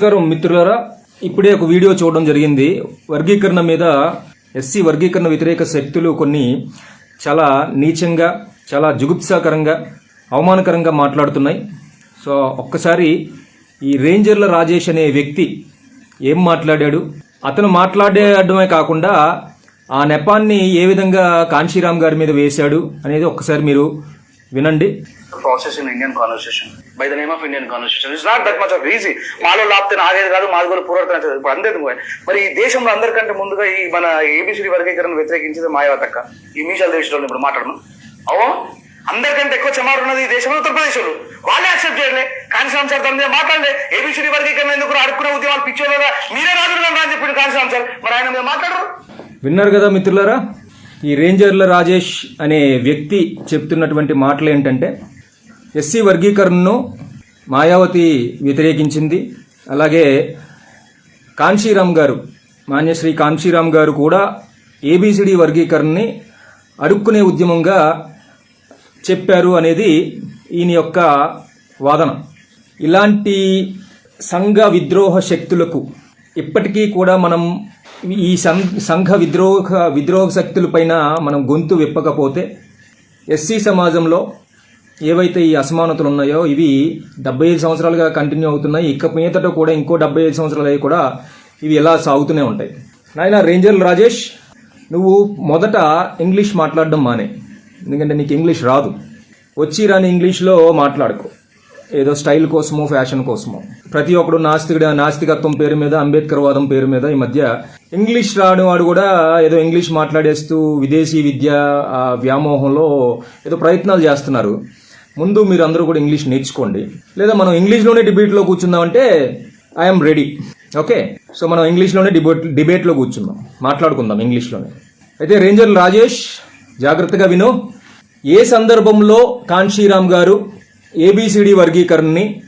నమస్కారం మిత్రులారా ఇప్పుడే ఒక వీడియో చూడడం జరిగింది. వర్గీకరణ మీద ఎస్సీ వర్గీకరణ వ్యతిరేక శక్తులు కొన్ని చాలా నీచంగా చాలా జుగుప్సాకరంగా అవమానకరంగా మాట్లాడుతున్నాయి. సో ఒక్కసారి ఈ రేంజర్ల రాజేష్ అనే వ్యక్తి ఏం మాట్లాడాడు? అతను మాట్లాడేయడమే కాకుండా ఆ నెపాన్ని ఏ విధంగా కాంశీరామ్ గారి మీద వేశాడు అనేది ఒక్కసారి మీరు వినండి. Process in Indian conversation by the name of Indian conversation it's not that much of easy మాలో లాప్తే నాగేది కాదు మాది కూడా పూర్వతన ఇప్పుడు అందేది మరి ఈ దేశంలో అందరికంటే ముందుగా ఈ మన ఏబిసిడి వర్గీకరణ వ్యతిరేకించేది మాయావతక్క. ఈ మీషాలు దేశంలో ఇప్పుడు మాట్లాడను. అవును? అందరికంటే ఎక్కువ చెమారు ఉన్నది ఈ దేశంలో ఉత్తరప్రదేశ్లో వాళ్ళే యాక్సెప్ట్ చేయలే. కాంగ్రెస్ సార్ దాని మీద మాట్లాడలే. ఏబిసిడి వర్గీకరణ ఎందుకు అడుక్కునే ఉద్యమాలు పిచ్చోళ్ళగా మీరే రాజులు అని చెప్పి కాంగ్రెస్ సార్ మరి ఆయన మీద మాట్లాడరు? విన్నారు కదా మిత్రులారా? ఈ రేంజర్ల రాజేష్ అనే వ్యక్తి చెప్తున్నటువంటి మాటలు ఏంటంటే ఎస్సీ వర్గీకరణను మాయావతి వ్యతిరేకించింది. అలాగే కాంశీరామ్ గారు మాన్యశ్రీ కాంశీరామ్ గారు కూడా ఏబిసిడి వర్గీకరణని అడుక్కునే ఉద్యమంగా చెప్పారు అనేది ఈయన యొక్క వాదన. ఇలాంటి సంఘ విద్రోహ శక్తులకు ఇప్పటికీ కూడా మనం ఈ సంఘ విద్రోహ విద్రోహ శక్తులపైన మనం గొంతు విప్పకపోతే ఎస్సీ సమాజంలో ఏవైతే ఈ అసమానతలు ఉన్నాయో ఇవి డెబ్బై ఐదు సంవత్సరాలుగా కంటిన్యూ అవుతున్నాయి. ఇక మీదట కూడా ఇంకో డెబ్బై ఐదు సంవత్సరాలు కూడా ఇవి ఎలా సాగుతూనే ఉంటాయి. నాయన రేంజర్ రాజేష్ నువ్వు మొదట ఇంగ్లీష్ మాట్లాడడం మానే. ఎందుకంటే నీకు ఇంగ్లీష్ రాదు. వచ్చి రాని ఇంగ్లీష్లో మాట్లాడుకో. ఏదో స్టైల్ కోసమో ఫ్యాషన్ కోసమో. ప్రతి ఒక్కడు నాస్తికుడు నాస్తికత్వం పేరు మీద అంబేద్కర్ వాదం పేరు మీద ఈ మధ్య ఇంగ్లీష్ రాని వాడు కూడా ఏదో ఇంగ్లీష్ మాట్లాడేస్తూ విదేశీ విద్య వ్యామోహంలో ఏదో ప్రయత్నాలు చేస్తున్నారు. ముందు మీరు అందరూ కూడా ఇంగ్లీష్ నేర్చుకోండి. లేదా మనం ఇంగ్లీష్లోనే డిబేట్లో కూర్చుందామంటే ఐఎమ్ రెడీ ఓకే సో మనం ఇంగ్లీష్లోనే డిబేట్ డిబేట్లో కూర్చుందాం. మాట్లాడుకుందాం ఇంగ్లీష్లోనే. అయితే రేంజర్ రాజేష్ జాగ్రత్తగా విను. ఏ సందర్భంలో కాంశీరామ్ గారు ఏబిసిడి వర్గీకరణని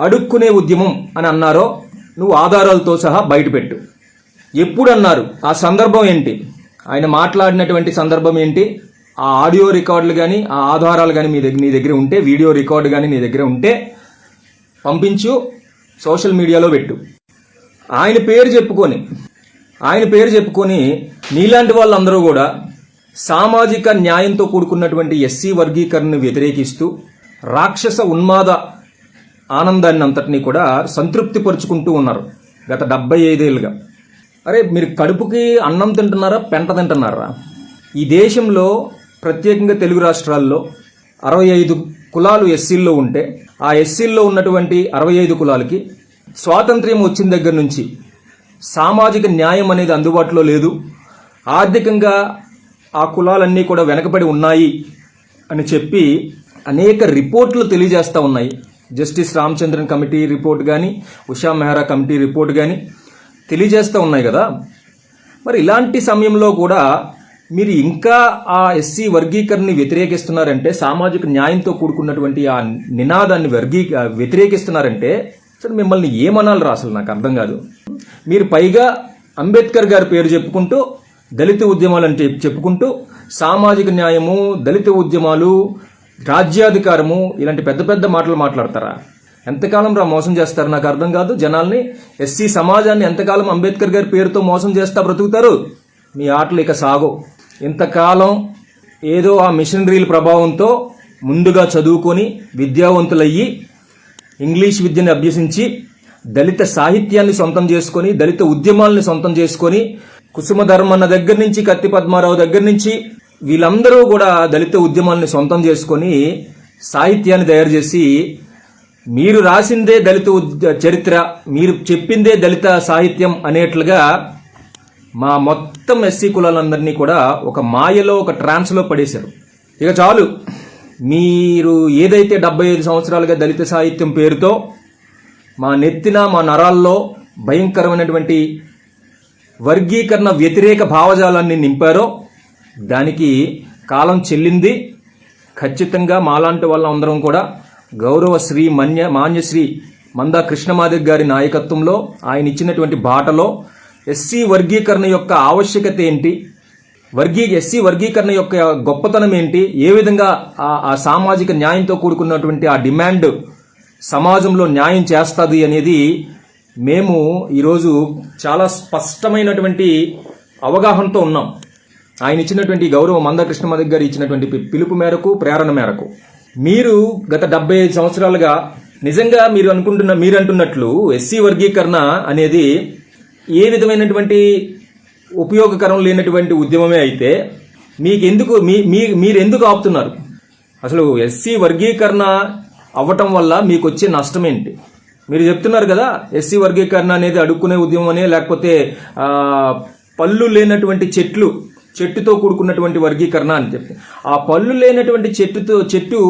అడుక్కునే ఉద్యమం అని అన్నారో నువ్వు ఆధారాలతో సహా బయటపెట్టు. ఎప్పుడు అన్నారు ఆ సందర్భం ఏంటి? ఆయన మాట్లాడినటువంటి సందర్భం ఏంటి? ఆ ఆడియో రికార్డులు కానీ ఆ ఆధారాలు కానీ మీ దగ్గర నీ దగ్గర ఉంటే వీడియో రికార్డు కానీ నీ దగ్గర ఉంటే పంపించు సోషల్ మీడియాలో పెట్టు. ఆయన పేరు చెప్పుకొని ఆయన పేరు చెప్పుకొని నీలాంటి వాళ్ళందరూ కూడా సామాజిక న్యాయంతో కూడుకున్నటువంటి ఎస్సీ వర్గీకరణను వ్యతిరేకిస్తూ రాక్షస ఉన్మాద ఆనందాన్ని అంతటినీ కూడా సంతృప్తిపరుచుకుంటూ ఉన్నారు గత డెబ్బై ఐదేళ్ళుగా. అరే మీరు కడుపుకి అన్నం తింటున్నారా పెంట తింటున్నారా? ఈ దేశంలో ప్రత్యేకంగా తెలుగు రాష్ట్రాల్లో అరవై ఐదు కులాలు ఎస్సీల్లో ఉంటే ఆ ఎస్సీల్లో ఉన్నటువంటి అరవై ఐదు కులాలకి స్వాతంత్ర్యం వచ్చిన దగ్గర నుంచి సామాజిక న్యాయం అనేది అందుబాటులో లేదు. ఆర్థికంగా ఆ కులాలన్నీ కూడా వెనకబడి ఉన్నాయి అని చెప్పి అనేక రిపోర్ట్లు తెలియజేస్తూ ఉన్నాయి. జస్టిస్ రామచంద్రన్ కమిటీ రిపోర్ట్ కానీ ఉషా మెహ్రా కమిటీ రిపోర్ట్ కానీ తెలియజేస్తూ ఉన్నాయి కదా. మరి ఇలాంటి సమయంలో కూడా మీరు ఇంకా ఆ ఎస్సీ వర్గీకరణని వ్యతిరేకిస్తున్నారంటే సామాజిక న్యాయంతో కూడుకున్నటువంటి ఆ నినాదాన్ని వర్గీ వ్యతిరేకిస్తున్నారంటే అసలు మిమ్మల్ని ఏమనాలి రా అసలు? నాకు అర్థం కాదు. మీరు పైగా అంబేద్కర్ గారి పేరు చెప్పుకుంటూ దళిత ఉద్యమాలు అంటే చెప్పుకుంటూ సామాజిక న్యాయము దళిత ఉద్యమాలు రాజ్యాధికారము ఇలాంటి పెద్ద పెద్ద మాటలు మాట్లాడతారా? ఎంతకాలం రా మోసం చేస్తారు? నాకు అర్థం కాదు. జనాల్ని ఎస్సీ సమాజాన్ని ఎంతకాలం అంబేద్కర్ గారి పేరుతో మోసం చేస్తా బ్రతుకుతారు? మీ ఆటలు ఇక సాగో ఇంతకాలం ఏదో ఆ మిషనరీల ప్రభావంతో ముందుగా చదువుకొని విద్యావంతులయ్యి ఇంగ్లీష్ విద్యను అభ్యసించి దళిత సాహిత్యాన్ని సొంతం చేసుకొని దళిత ఉద్యమాల్ని సొంతం చేసుకొని కుసుమధర్మన్న దగ్గర నుంచి కత్తి పద్మారావు దగ్గర నుంచి వీళ్ళందరూ కూడా దళిత ఉద్యమాల్ని సొంతం చేసుకొని సాహిత్యాన్ని తయారు చేసి మీరు రాసిందే దళిత ఉద్య- చరిత్ర మీరు చెప్పిందే దళిత సాహిత్యం అనేట్లుగా మా మొత్తం ఎస్సీ కులాలందరినీ కూడా ఒక మాయలో ఒక ట్రాన్స్లో పడేశారు. ఇక చాలు. మీరు ఏదైతే డెబ్బై ఐదు సంవత్సరాలుగా దళిత సాహిత్యం పేరుతో మా నెత్తిన మా నరాల్లో భయంకరమైనటువంటి వర్గీకరణ వ్యతిరేక భావజాలాన్ని నింపారో దానికి కాలం చెల్లింది. ఖచ్చితంగా మాలాంటి వాళ్ళందరం కూడా గౌరవ శ్రీ మన్య మాన్యశ్రీ మందా కృష్ణమాదిక్ గారి నాయకత్వంలో ఆయన ఇచ్చినటువంటి బాటలో ఎస్సీ వర్గీకరణ యొక్క ఆవశ్యకత ఏంటి? వర్గీ ఎస్సీ వర్గీకరణ యొక్క గొప్పతనం ఏంటి? ఏ విధంగా ఆ సామాజిక న్యాయంతో కూడుకున్నటువంటి ఆ డిమాండ్ సమాజంలో న్యాయం చేస్తుంది అనేది మేము ఈరోజు చాలా స్పష్టమైనటువంటి అవగాహనతో ఉన్నాం. ఆయన ఇచ్చినటువంటి గౌరవ మందకృష్ణ గారు ఇచ్చినటువంటి పిలుపు మేరకు ప్రేరణ మేరకు. మీరు గత డెబ్బై ఐదు సంవత్సరాలుగా నిజంగా మీరు అనుకుంటున్న మీరు అంటున్నట్లు ఎస్సీ వర్గీకరణ అనేది ఏ విధమైనటువంటి ఉపయోగకరం లేనటువంటి ఉద్యమమే అయితే మీకెందుకు మీ మీ మీరు ఎందుకు ఆపుతున్నారు? అసలు ఎస్సీ వర్గీకరణ అవ్వటం వల్ల మీకు వచ్చే నష్టం ఏంటి మీరు చెప్తున్నారు కదా ఎస్సీ వర్గీకరణ అనేది అడుక్కునే ఉద్యమం అనే లేకపోతే పళ్ళు లేనటువంటి చెట్లు చెట్టుతో కూడుకున్నటువంటి వర్గీకరణ అని చెప్పి ఆ పళ్ళు లేనటువంటి చెట్టుతో చెట్టు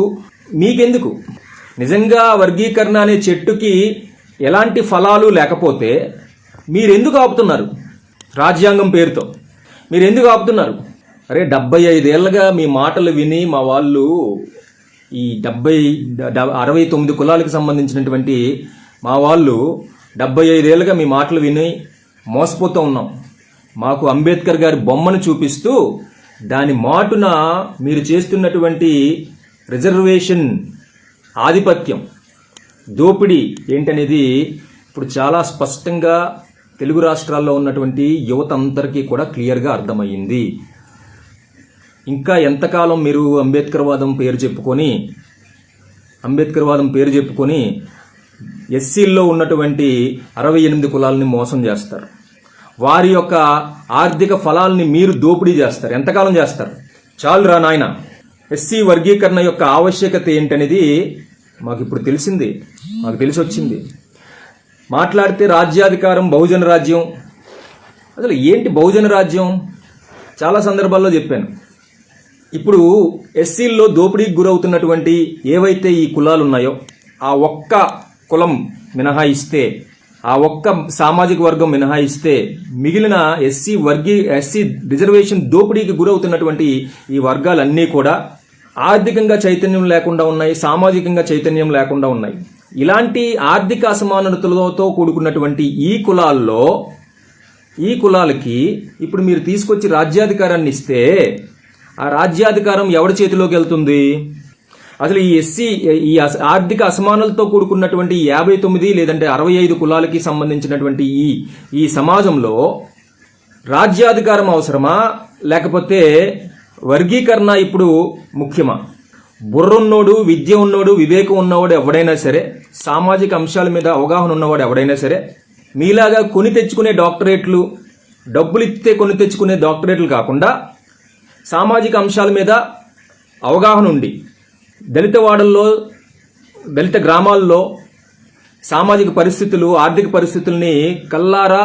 మీకెందుకు? నిజంగా వర్గీకరణ అనే చెట్టుకి ఎలాంటి ఫలాలు లేకపోతే మీరెందుకు ఆపుతున్నారు? రాజ్యాంగం పేరుతో. మీరు ఎందుకు ఆపుతున్నారు? అరే డెబ్బై ఐదేళ్ళుగా మీ మాటలు విని మా వాళ్ళు ఈ డెబ్బై డ- అరవై తొమ్మిది కులాలకు సంబంధించినటువంటి మా వాళ్ళు డెబ్బై ఐదేళ్ళుగా మీ మాటలు విని మోసపోతూ ఉన్నాం. మాకు అంబేద్కర్ గారి బొమ్మను చూపిస్తూ దాని మాటున మీరు చేస్తున్నటువంటి రిజర్వేషన్ ఆధిపత్యం దోపిడీ ఏంటనేది ఇప్పుడు చాలా స్పష్టంగా తెలుగు రాష్ట్రాల్లో ఉన్నటువంటి యువత అందరికీ కూడా క్లియర్గా అర్థమయ్యింది. ఇంకా ఎంతకాలం మీరు అంబేద్కర్ వాదం పేరు చెప్పుకొని అంబేద్కర్ వాదం పేరు చెప్పుకొని ఎస్సీల్లో ఉన్నటువంటి అరవై ఎనిమిది కులాలని మోసం చేస్తారు. వారి యొక్క ఆర్థిక ఫలాల్ని మీరు దోపిడీ చేస్తారు. ఎంతకాలం చేస్తారు? చాలు రా నాయన. ఎస్సీ వర్గీకరణ యొక్క ఆవశ్యకత ఏంటనేది మాకు ఇప్పుడు తెలిసింది. మాకు తెలిసి వచ్చింది మాట్లాడితే రాజ్యాధికారం బహుజన రాజ్యం. అసలు ఏంటి బహుజన రాజ్యం? చాలా సందర్భాల్లో చెప్పాను. ఇప్పుడు ఎస్సీల్లో దోపిడీకి గురవుతున్నటువంటి ఏవైతే ఈ కులాలు ఉన్నాయో ఆ ఒక్క కులం మినహాయిస్తే ఆ ఒక్క సామాజిక వర్గం మినహాయిస్తే మిగిలిన ఎస్సీ వర్గీ ఎస్సీ రిజర్వేషన్ దోపిడీకి గురవుతున్నటువంటి ఈ వర్గాలన్నీ కూడా ఆర్థికంగా చైతన్యం లేకుండా ఉన్నాయి సామాజికంగా చైతన్యం లేకుండా ఉన్నాయి. ఇలాంటి ఆర్థిక అసమానతలతో కూడుకున్నటువంటి ఈ కులాల్లో ఈ కులాలకి ఇప్పుడు మీరు తీసుకొచ్చి రాజ్యాధికారాన్ని ఇస్తే ఆ రాజ్యాధికారం ఎవరి చేతిలోకి వెళ్తుంది? అసలు ఈ ఎస్సీ ఈ అస- ఆర్థిక అసమానాలతో కూడుకున్నటువంటి యాభై తొమ్మిది లేదంటే అరవై ఐదు కులాలకి సంబంధించినటువంటి ఈ ఈ సమాజంలో రాజ్యాధికారం అవసరమా? లేకపోతే వర్గీకరణ ఇప్పుడు ముఖ్యమా? బుర్రున్నోడు విద్య ఉన్నోడు వివేకం ఉన్నవాడు ఎవడైనా సరే సామాజిక అంశాల మీద అవగాహన ఉన్నవాడు ఎవడైనా సరే మీలాగా కొని తెచ్చుకునే డాక్టరేట్లు డబ్బులు ఇస్తే కొని తెచ్చుకునే డాక్టరేట్లు కాకుండా సామాజిక అంశాల మీద అవగాహన ఉండి దళిత వాడల్లో దళిత గ్రామాల్లో సామాజిక పరిస్థితులు ఆర్థిక పరిస్థితుల్ని కల్లారా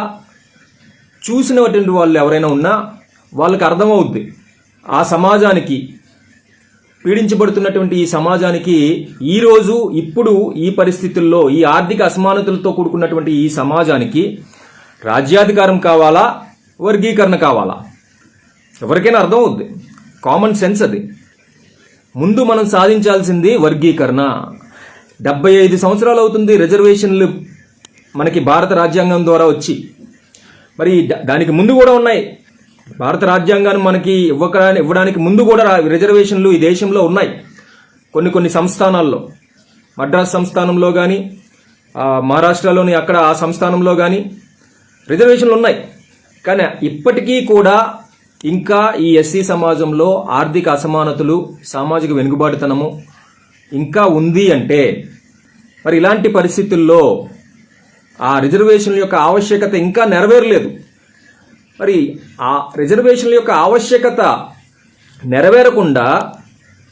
చూసినటువంటి వాళ్ళు ఎవరైనా ఉన్నా వాళ్ళకి అర్థమవుద్ది. ఆ సమాజానికి పీడించబడుతున్నటువంటి ఈ సమాజానికి ఈ రోజు ఇప్పుడు ఈ పరిస్థితుల్లో ఈ ఆర్థిక అసమానతలతో కూడుకున్నటువంటి ఈ సమాజానికి రాజ్యాధికారం కావాలా? వర్గీకరణ కావాలా? ఎవరికైనా అర్థం అవుద్ది కామన్ సెన్స్ అది. ముందు మనం సాధించాల్సింది వర్గీకరణ. డెబ్బై ఐదు సంవత్సరాలు అవుతుంది రిజర్వేషన్లు మనకి భారత రాజ్యాంగం ద్వారా వచ్చి. మరి దానికి ముందు కూడా ఉన్నాయి. భారత రాజ్యాంగాన్ని మనకి ఇవ్వకడానికి ఇవ్వడానికి ముందు కూడా రిజర్వేషన్లు ఈ దేశంలో ఉన్నాయి. కొన్ని కొన్ని సంస్థానాల్లో. మద్రాస్ సంస్థానంలో కానీ మహారాష్ట్రలోని అక్కడ ఆ సంస్థానంలో కానీ రిజర్వేషన్లు ఉన్నాయి. కానీ ఇప్పటికీ కూడా ఇంకా ఈ ఎస్సీ సమాజంలో ఆర్థిక అసమానతలు సామాజిక వెనుకబాటుతనము ఇంకా ఉంది అంటే మరి ఇలాంటి పరిస్థితుల్లో ఆ రిజర్వేషన్ల యొక్క ఆవశ్యకత ఇంకా నెరవేరలేదు. మరి ఆ రిజర్వేషన్ల యొక్క ఆవశ్యకత నెరవేరకుండా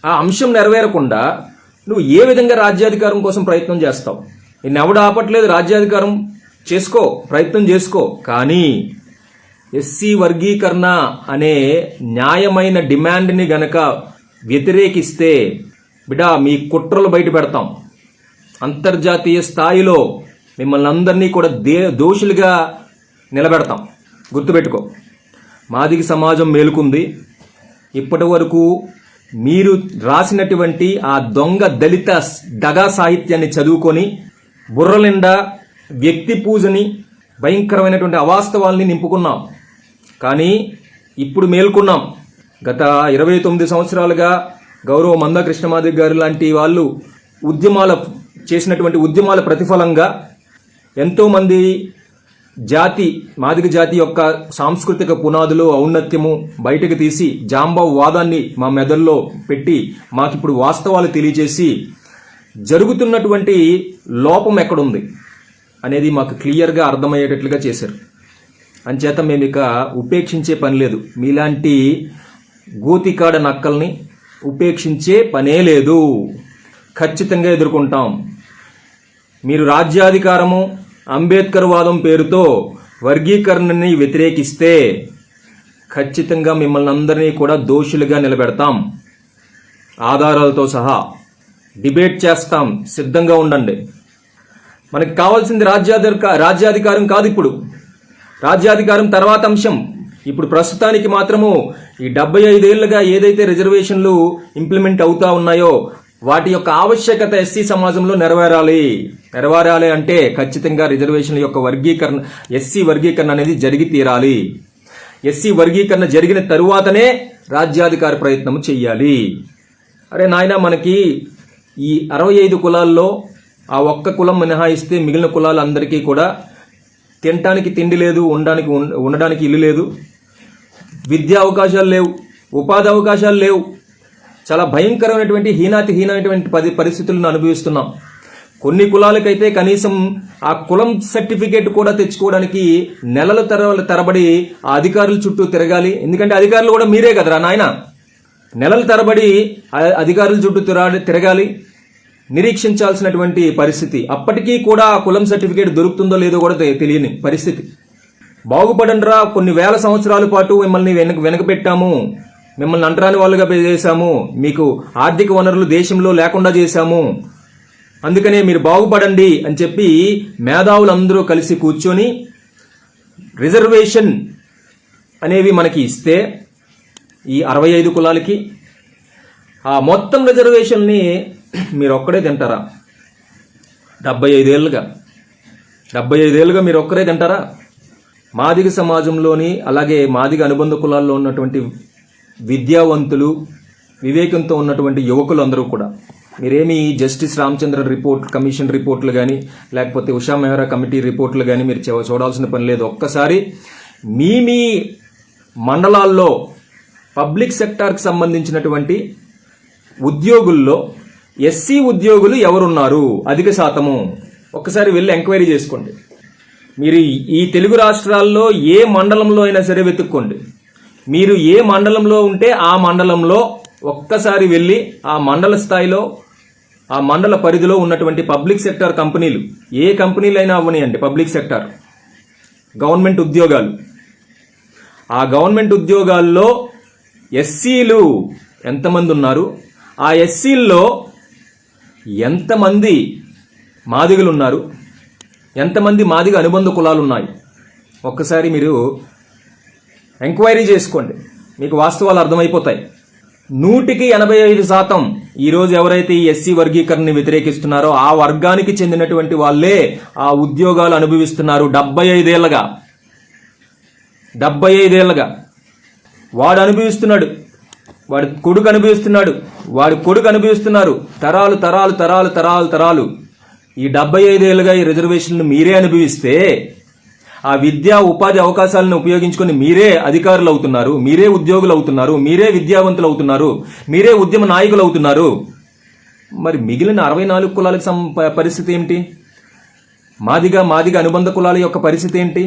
ఆ అంశం నెరవేరకుండా నువ్వు ఏ విధంగా రాజ్యాధికారం కోసం ప్రయత్నం చేస్తావు? నిన్ను ఎవడు ఆపట్లేదు రాజ్యాధికారం చేసుకో ప్రయత్నం చేసుకో. కానీ ఎస్సీ వర్గీకరణ అనే న్యాయమైన డిమాండ్ని గనక వ్యతిరేకిస్తే బిడా మీ కుట్రలు బయట పెడతాం. అంతర్జాతీయ స్థాయిలో మిమ్మల్ని అందరినీ కూడా దే దోషులుగా నిలబెడతాం. గుర్తుపెట్టుకో. మాదిగ సమాజం మేలుకుంది. ఇప్పటి వరకు మీరు రాసినటువంటి ఆ దొంగ దళిత దగా సాహిత్యాన్ని చదువుకొని బుర్రలిండా వ్యక్తి పూజని భయంకరమైనటువంటి అవాస్తవాల్ని నింపుకున్నాం. కానీ ఇప్పుడు మేల్కొన్నాం. గత ఇరవై తొమ్మిది సంవత్సరాలుగా గౌరవ మంద కృష్ణమాదిక్ గారు లాంటి వాళ్ళు ఉద్యమాల చేసినటువంటి ఉద్యమాల ప్రతిఫలంగా ఎంతోమంది జాతి మాదిగ జాతి యొక్క సాంస్కృతిక పునాదులు ఔన్నత్యము బయటకు తీసి జాంబావు వాదాన్ని మా మెదల్లో పెట్టి మాకిప్పుడు వాస్తవాలు తెలియజేసి జరుగుతున్నటువంటి లోపం ఎక్కడుంది అనేది మాకు క్లియర్గా అర్థమయ్యేటట్లుగా చేశారు. అంచేత మేము ఇక ఉపేక్షించే పని లేదు. మీలాంటి గోతికాడ నక్కల్ని ఉపేక్షించే పనే లేదు. ఖచ్చితంగా ఎదుర్కొంటాం. మీరు రాజ్యాధికారము అంబేద్కర్ వాదం పేరుతో వర్గీకరణని వ్యతిరేకిస్తే ఖచ్చితంగా మిమ్మల్ని అందరినీ కూడా దోషులుగా నిలబెడతాం. ఆధారాలతో సహా డిబేట్ చేస్తాం. సిద్ధంగా ఉండండి. మనకి కావాల్సింది రాజ్యాధిక రాజ్యాధికారం కాదు ఇప్పుడు. రాజ్యాధికారం తర్వాత అంశం. ఇప్పుడు ప్రస్తుతానికి మాత్రము ఈ డెబ్బై ఐదేళ్ళుగా ఏదైతే రిజర్వేషన్లు ఇంప్లిమెంట్ అవుతా ఉన్నాయో వాటి యొక్క ఆవశ్యకత ఎస్సీ సమాజంలో నెరవేరాలి. నెరవేరాలి అంటే ఖచ్చితంగా రిజర్వేషన్ల యొక్క వర్గీకరణ ఎస్సీ వర్గీకరణ అనేది జరిగి తీరాలి. ఎస్సీ వర్గీకరణ జరిగిన తరువాతనే రాజ్యాధికార ప్రయత్నం చెయ్యాలి. అరే నాయన మనకి ఈ అరవై ఐదు కులాల్లో ఆ ఒక్క కులం మినహాయిస్తే మిగిలిన కులాలందరికీ కూడా తినటానికి తిండి లేదు ఉండడానికి ఉం- ఉండడానికి ఇల్లు లేదు విద్యా అవకాశాలు లేవు ఉపాధి అవకాశాలు లేవు చాలా భయంకరమైనటువంటి హీనాతి హీనమైనటువంటి పది పరిస్థితులను అనుభవిస్తున్నాం. కొన్ని కులాలకైతే కనీసం ఆ కులం సర్టిఫికేట్ కూడా తెచ్చుకోవడానికి నెలల తర తరబడి ఆ అధికారుల చుట్టూ తిరగాలి. ఎందుకంటే అధికారులు కూడా మీరే కదరా నాయన? నెలల తరబడి అధికారుల చుట్టూ తిరగాలి తిరగాలి. నిరీక్షించాల్సినటువంటి పరిస్థితి. అప్పటికీ కూడా ఆ కులం సర్టిఫికేట్ దొరుకుతుందో లేదో కూడా తెలియని పరిస్థితి. బాగుపడండిరా కొన్ని వేల సంవత్సరాల పాటు మిమ్మల్ని వెనక వెనకబెట్టాము మిమ్మల్ని అంటరాని వాళ్ళుగా చేశాము. మీకు ఆర్థిక వనరులు దేశంలో లేకుండా చేశాము. అందుకనే మీరు బాగుపడండి అని చెప్పి మేధావులందరూ కలిసి కూర్చొని రిజర్వేషన్ అనేవి మనకి ఇస్తే ఈ అరవై ఐదు కులాలకి ఆ మొత్తం రిజర్వేషన్ని మీరు ఒక్కడే తింటారా? డెబ్బై ఐదేళ్ళుగా. డెబ్బై ఐదేళ్ళుగా మీరు ఒక్కరే తింటారా? మాదిగ సమాజంలోని అలాగే మాదిగ అనుబంధ కులాల్లో ఉన్నటువంటి విద్యావంతులు వివేకంతో ఉన్నటువంటి యువకులు అందరూ కూడా. మీరేమి జస్టిస్ రామచంద్ర రిపోర్ట్ కమిషన్ రిపోర్ట్లు కానీ లేకపోతే ఉషా మెహ్రా కమిటీ రిపోర్ట్లు కానీ మీరు చూడాల్సిన పని లేదు. ఒక్కసారి మీ మీ మండలాల్లో పబ్లిక్ సెక్టార్కి సంబంధించినటువంటి ఉద్యోగుల్లో ఎస్సీ ఉద్యోగులు ఎవరున్నారు? అధిక శాతము. ఒక్కసారి వెళ్ళి ఎంక్వైరీ చేసుకోండి. మీరు ఈ తెలుగు రాష్ట్రాల్లో ఏ మండలంలో అయినా సరే వెతుక్కోండి. మీరు ఏ మండలంలో ఉంటే ఆ మండలంలో ఒక్కసారి వెళ్ళి ఆ మండల స్థాయిలో ఆ మండల పరిధిలో ఉన్నటువంటి పబ్లిక్ సెక్టార్ కంపెనీలు ఏ కంపెనీలైనా అవ్వనియండి పబ్లిక్ సెక్టార్. గవర్నమెంట్ ఉద్యోగాలు. ఆ గవర్నమెంట్ ఉద్యోగాల్లో ఎస్సీలు ఎంతమంది ఉన్నారు? ఆ ఎస్సీల్లో ఎంతమంది మాదిగలు ఉన్నారు ఎంతమంది మాదిగ అనుబంధ కులాలు ఉన్నాయి ఒక్కసారి మీరు ఎంక్వైరీ చేసుకోండి. మీకు వాస్తవాలు అర్థమైపోతాయి. నూటికి ఎనభై ఐదు శాతం ఈరోజు ఎవరైతే ఈ ఎస్సీ వర్గీకరణని వ్యతిరేకిస్తున్నారో ఆ వర్గానికి చెందినటువంటి వాళ్ళే ఆ ఉద్యోగాలు అనుభవిస్తున్నారు డెబ్బై ఐదేళ్ళగా. డెబ్బై ఐదేళ్ళగా. వాడు అనుభవిస్తున్నాడు. వాడి కొడుకు అనుభవిస్తున్నాడు. వాడి కొడుకు అనుభవిస్తున్నారు. తరాలు తరాలు తరాలు తరాలు తరాలు. ఈ డెబ్బై ఐదేళ్ళుగా ఈ రిజర్వేషన్లు మీరే అనుభవిస్తే ఆ విద్యా ఉపాధి అవకాశాలను ఉపయోగించుకొని మీరే అధికారులు అవుతున్నారు మీరే ఉద్యోగులు అవుతున్నారు మీరే విద్యావంతులు అవుతున్నారు మీరే ఉద్యమ నాయకులు అవుతున్నారు మరి మిగిలిన అరవై నాలుగు కులాలకు సం పరిస్థితి ఏమిటి? మాదిగా మాదిగా అనుబంధ కులాల యొక్క పరిస్థితి ఏంటి?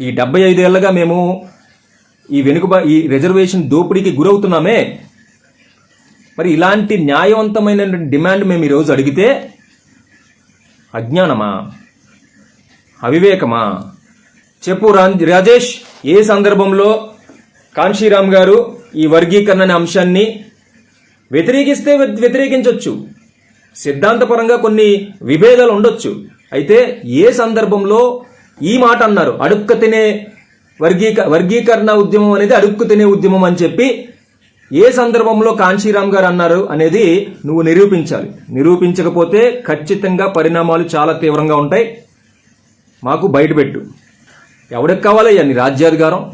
ఈ డెబ్బై ఐదేళ్ళుగా మేము ఈ వెనుక ఈ రిజర్వేషన్ దోపిడీకి గురవుతున్నామే. మరి ఇలాంటి న్యాయవంతమైన డిమాండ్ మేము ఈరోజు అడిగితే అజ్ఞానమా? అవివేకమా? చెప్పు రాజేష్ ఏ సందర్భంలో కాంశీరామ్ గారు ఈ వర్గీకరణ అనే అంశాన్ని వ్యతిరేకిస్తే వ్యతిరేకించవచ్చు సిద్ధాంతపరంగా కొన్ని విభేదాలు ఉండొచ్చు. అయితే ఏ సందర్భంలో ఈ మాట అన్నారు? అడుక్క తినే వర్గీక వర్గీకరణ ఉద్యమం అనేది అడుక్కు తినే ఉద్యమం అని చెప్పి ఏ సందర్భంలో కాంశీరామ్ గారు అన్నారు అనేది నువ్వు నిరూపించాలి. నిరూపించకపోతే ఖచ్చితంగా పరిణామాలు చాలా తీవ్రంగా ఉంటాయి. మాకు బయటపెట్టు ఎవడికి కావాలయ్యా నీ రాజ్యాధికారం?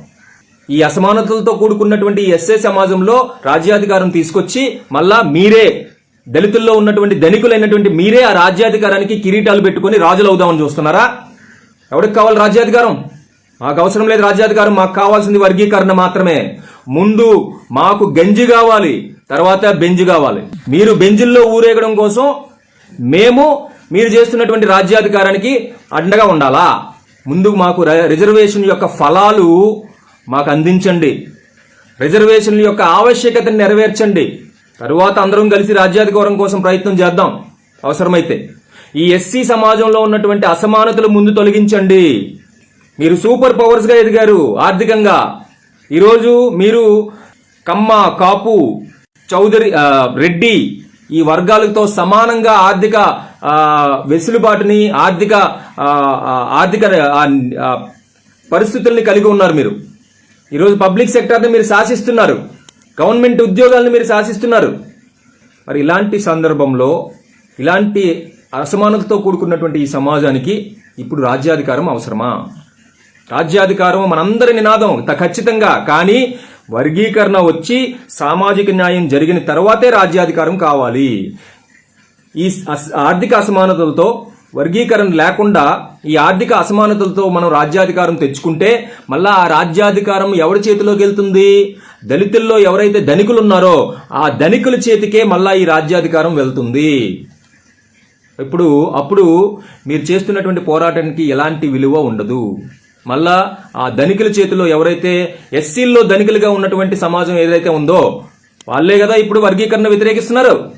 ఈ అసమానతలతో కూడుకున్నటువంటి ఎస్ఏ సమాజంలో రాజ్యాధికారం తీసుకొచ్చి మళ్ళా మీరే దళితుల్లో ఉన్నటువంటి ధనికులైనటువంటి మీరే ఆ రాజ్యాధికారానికి కిరీటాలు పెట్టుకొని రాజులు అవుదామని చూస్తున్నారా? ఎవరికి కావాలి రాజ్యాధికారం? మాకు అవసరం లేదు రాజ్యాధికారం మాకు కావాల్సింది వర్గీకరణ మాత్రమే. ముందు మాకు గంజి కావాలి తర్వాత బెంజి కావాలి. మీరు బెంజిల్లో ఊరేగడం కోసం మేము మీరు చేస్తున్నటువంటి రాజ్యాధికారానికి అండగా ఉండాలా? ముందు మాకు ర- రిజర్వేషన్ యొక్క ఫలాలు మాకు అందించండి. రిజర్వేషన్ల యొక్క ఆవశ్యకతను నెరవేర్చండి. తరువాత అందరం కలిసి రాజ్యాధికారం కోసం ప్రయత్నం చేద్దాం. అవసరమైతే. ఈ ఎస్సీ సమాజంలో ఉన్నటువంటి అసమానతలు ముందు తొలగించండి. మీరు సూపర్ పవర్స్గా ఎదిగారు ఆర్థికంగా. ఈరోజు మీరు కమ్మ కాపు చౌదరి రెడ్డి ఈ వర్గాలతో సమానంగా ఆర్థిక వెసులుబాటుని ఆర్థిక ఆర్థిక పరిస్థితుల్ని కలిగి ఉన్నారు మీరు. ఈరోజు పబ్లిక్ సెక్టర్ని మీరు శాసిస్తున్నారు. గవర్నమెంట్ ఉద్యోగాలను మీరు శాసిస్తున్నారు. మరి ఇలాంటి సందర్భంలో ఇలాంటి అసమానతతో కూడుకున్నటువంటి ఈ సమాజానికి ఇప్పుడు రాజ్యాధికారం అవసరమా? రాజ్యాధికారం మనందరి నినాదం ఖచ్చితంగా. కానీ వర్గీకరణ వచ్చి సామాజిక న్యాయం జరిగిన తర్వాతే రాజ్యాధికారం కావాలి. ఈ ఆర్థిక అసమానతలతో వర్గీకరణ లేకుండా ఈ ఆర్థిక అసమానతలతో మనం రాజ్యాధికారం తెచ్చుకుంటే మళ్ళా ఆ రాజ్యాధికారం ఎవరి చేతిలోకి వెళ్తుంది? దళితుల్లో ఎవరైతే ధనికులు ఉన్నారో ఆ ధనికుల చేతికే మళ్ళా ఈ రాజ్యాధికారం వెళ్తుంది. ఇప్పుడు అప్పుడు మీరు చేస్తున్నటువంటి పోరాటానికి ఎలాంటి విలువ ఉండదు. మళ్ళా ఆ ధనికుల చేతిలో ఎవరైతే ఎస్సీల్లో ధనికులుగా ఉన్నటువంటి సమాజం ఏదైతే ఉందో వాళ్ళే కదా ఇప్పుడు వర్గీకరణ వ్యతిరేకిస్తున్నారు.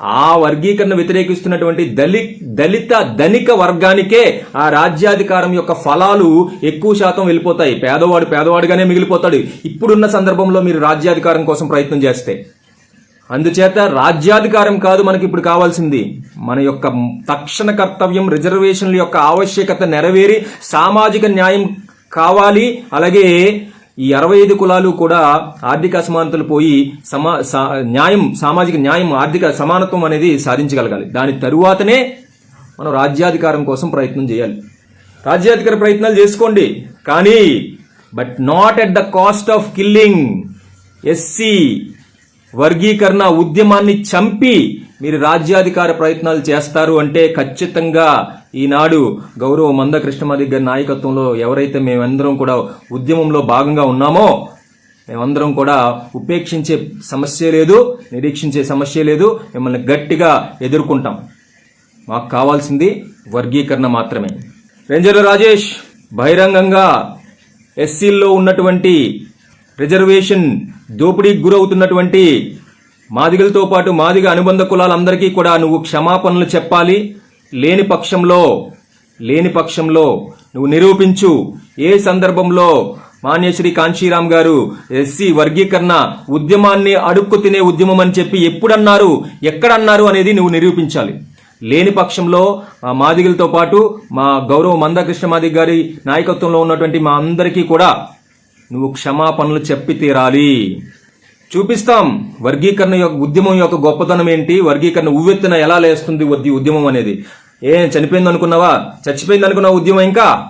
ఆ వర్గీకరణ వ్యతిరేకిస్తున్నటువంటి దళి దళిత ధనిక వర్గానికే ఆ రాజ్యాధికారం యొక్క ఫలాలు ఎక్కువ శాతం వెళ్ళిపోతాయి. పేదవాడు పేదవాడిగానే మిగిలిపోతాడు. ఇప్పుడున్న సందర్భంలో మీరు రాజ్యాధికారం కోసం ప్రయత్నం చేస్తే అందుచేత రాజ్యాధికారం కాదు మనకి ఇప్పుడు కావాల్సింది. మన యొక్క తక్షణ కర్తవ్యం రిజర్వేషన్ల యొక్క ఆవశ్యకత నెరవేరి సామాజిక న్యాయం కావాలి. అలాగే ఈ అరవై ఐదు కులాలు కూడా ఆర్థిక అసమానతలు పోయి సమా సా- న్యాయం సామాజిక న్యాయం ఆర్థిక సమానత్వం అనేది సాధించగలగాలి. దాని తరువాతనే మనం రాజ్యాధికారం కోసం ప్రయత్నం చేయాలి. రాజ్యాధికార ప్రయత్నాలు చేసుకోండి. కానీ but not at the cost of killing SC వర్గీకరణ ఉద్యమాన్ని చంపి మీరు రాజ్యాధికార ప్రయత్నాలు చేస్తారు అంటే ఖచ్చితంగా ఈనాడు గౌరవ మంద కృష్ణమాది గారి నాయకత్వంలో ఎవరైతే మేమందరం కూడా ఉద్యమంలో భాగంగా ఉన్నామో మేమందరం కూడా ఉపేక్షించే సమస్య లేదు నిరీక్షించే సమస్య లేదు మిమ్మల్ని గట్టిగా ఎదుర్కొంటాం. మాకు కావాల్సింది వర్గీకరణ మాత్రమే. రేంజర్ రాజేష్ బహిరంగంగా ఎస్సీల్లో ఉన్నటువంటి రిజర్వేషన్ దోపిడీకి గురవుతున్నటువంటి మాదిగలతో పాటు మాదిగ అనుబంధ కులాలందరికీ కూడా నువ్వు క్షమాపణలు చెప్పాలి. లేని పక్షంలో లేని పక్షంలో నువ్వు నిరూపించు. ఏ సందర్భంలో మాన్యశ్రీ కాంశీరామ్ గారు ఎస్సీ వర్గీకరణ ఉద్యమాన్ని అడుక్కు తినే ఉద్యమం అని చెప్పి ఎప్పుడన్నారు ఎక్కడన్నారు అనేది నువ్వు నిరూపించాలి. లేని పక్షంలో మా మాదిగలతో పాటు మా గౌరవ మందకృష్ణ మాదిగ గారి నాయకత్వంలో ఉన్నటువంటి మా అందరికీ కూడా నువ్వు క్షమాపణలు చెప్పి తీరాలి. చూపిస్తాం. వర్గీకరణ యొక్క ఉద్యమం యొక్క గొప్పతనం ఏంటి? వర్గీకరణ ఉవ్వెత్తున ఎలా లేస్తుంది ఉద్యమం అనేది? ఏం చనిపోయింది అనుకున్నావా? చచ్చిపోయింది అనుకున్నావు ఉద్యమం ఇంకా?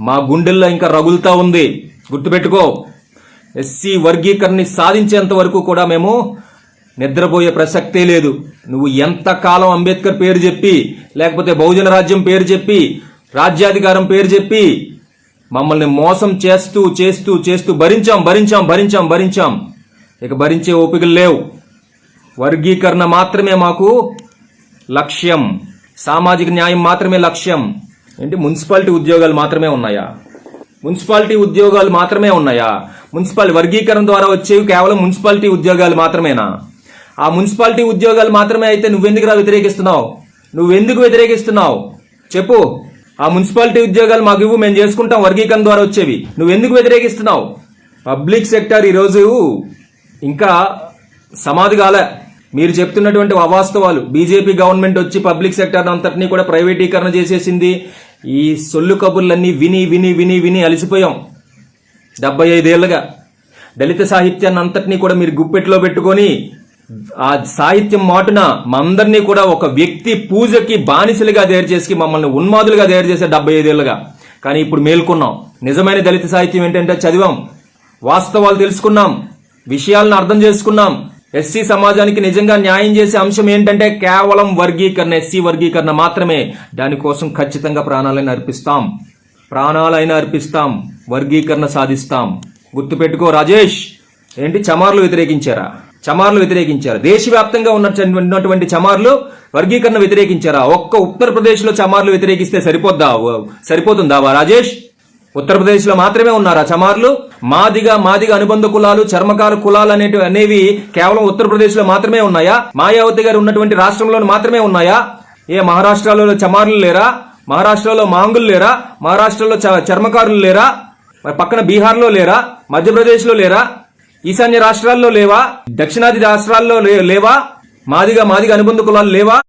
మా గుండెల్లో ఇంకా రగులుతా ఉంది. గుర్తుపెట్టుకో. ఎస్సీ వర్గీకరణని సాధించేంత వరకు కూడా మేము నిద్రపోయే ప్రసక్తే లేదు. నువ్వు ఎంత కాలం అంబేద్కర్ పేరు చెప్పి లేకపోతే బహుజన రాజ్యం పేరు చెప్పి రాజ్యాధికారం పేరు చెప్పి మమ్మల్ని మోసం చేస్తూ చేస్తూ చేస్తూ భరించాం భరించాం భరించాం భరించాం. ఇక భరించే ఓపికలు లేవు. వర్గీకరణ మాత్రమే మాకు లక్ష్యం. సామాజిక న్యాయం మాత్రమే లక్ష్యం. ఏంటి? మున్సిపాలిటీ ఉద్యోగాలు మాత్రమే ఉన్నాయా? మున్సిపాలిటీ ఉద్యోగాలు మాత్రమే ఉన్నాయా? మున్సిపాలిటీ వర్గీకరణ ద్వారా వచ్చేవి కేవలం మున్సిపాలిటీ ఉద్యోగాలు మాత్రమేనా? ఆ మున్సిపాలిటీ ఉద్యోగాలు మాత్రమే అయితే నువ్వెందుకు రా వ్యతిరేకిస్తున్నావు? నువ్వెందుకు వ్యతిరేకిస్తున్నావు? చెప్పు. ఆ మున్సిపాలిటీ ఉద్యోగాలు మాకు ఇవ్వు మేము చేసుకుంటాం వర్గీకరణ ద్వారా వచ్చేవి. నువ్వు ఎందుకు వ్యతిరేకిస్తున్నావు? పబ్లిక్ సెక్టర్ ఈరోజు ఇంకా సమాధి కాలే. మీరు చెప్తున్నటువంటి అవాస్తవాలు. బీజేపీ గవర్నమెంట్ వచ్చి పబ్లిక్ సెక్టర్ అంతటినీ కూడా ప్రైవేటీకరణ చేసేసింది. ఈ సొల్లు కబుర్లన్నీ విని విని విని విని అలసిపోయాం. డెబ్బై ఐదేళ్ళుగా. దళిత సాహిత్యాన్ని అంతటినీ కూడా మీరు గుప్పెట్లో పెట్టుకొని ఆ సాహిత్యం మాటున మందరినీ కూడా ఒక వ్యక్తి పూజకి బానిసలుగా తయారు చేసి మమ్మల్ని ఉన్మాదులుగా తయారు చేసే డెబ్బై ఐదేళ్ళుగా కానీ ఇప్పుడు మేల్కొన్నాం. నిజమైన దళిత సాహిత్యం ఏంటంటే చదివాం. వాస్తవాలు తెలుసుకున్నాం. విషయాలను అర్థం చేసుకున్నాం. ఎస్సీ సమాజానికి నిజంగా న్యాయం చేసే అంశం ఏంటంటే కేవలం వర్గీకరణ ఎస్సీ వర్గీకరణ మాత్రమే. దానికోసం ఖచ్చితంగా ప్రాణాలైనా అర్పిస్తాం. ప్రాణాలైనా అర్పిస్తాం. వర్గీకరణ సాధిస్తాం. గుర్తుపెట్టుకో రాజేష్. ఏంటి చమార్లు వ్యతిరేకించారా? చమార్లు వ్యతిరేకించారా. దేశవ్యాప్తంగా ఉన్నటువంటి చమార్లు వర్గీకరణ వ్యతిరేకించారా? ఒక్క ఉత్తరప్రదేశ్లో చమార్లు వ్యతిరేకిస్తే సరిపోద్దా? సరిపోతుందా రాజేష్? ఉత్తరప్రదేశ్లో మాత్రమే ఉన్నారా చమార్లు? మాదిగా మాదిగా అనుబంధ కులాలు చర్మకారు కులాలు అనేటి అనేవి కేవలం ఉత్తరప్రదేశ్లో మాత్రమే ఉన్నాయా? మాయావతి గారు ఉన్నటువంటి రాష్ట్రంలో మాత్రమే ఉన్నాయా? ఏ మహారాష్ట్రలో చమార్లు లేరా? మహారాష్ట్రలో మాంగులు లేరా? మహారాష్ట్రలో చ- చర్మకారులు లేరా? మరి పక్కన బీహార్లో లేరా? మధ్యప్రదేశ్లో లేరా? ఈశాన్య రాష్ట్రాల్లో లేవా? దక్షిణాది రాష్ట్రాల్లో లేవా? మాదిగా మాదిగా అనుబంధ కులాలు లేవా?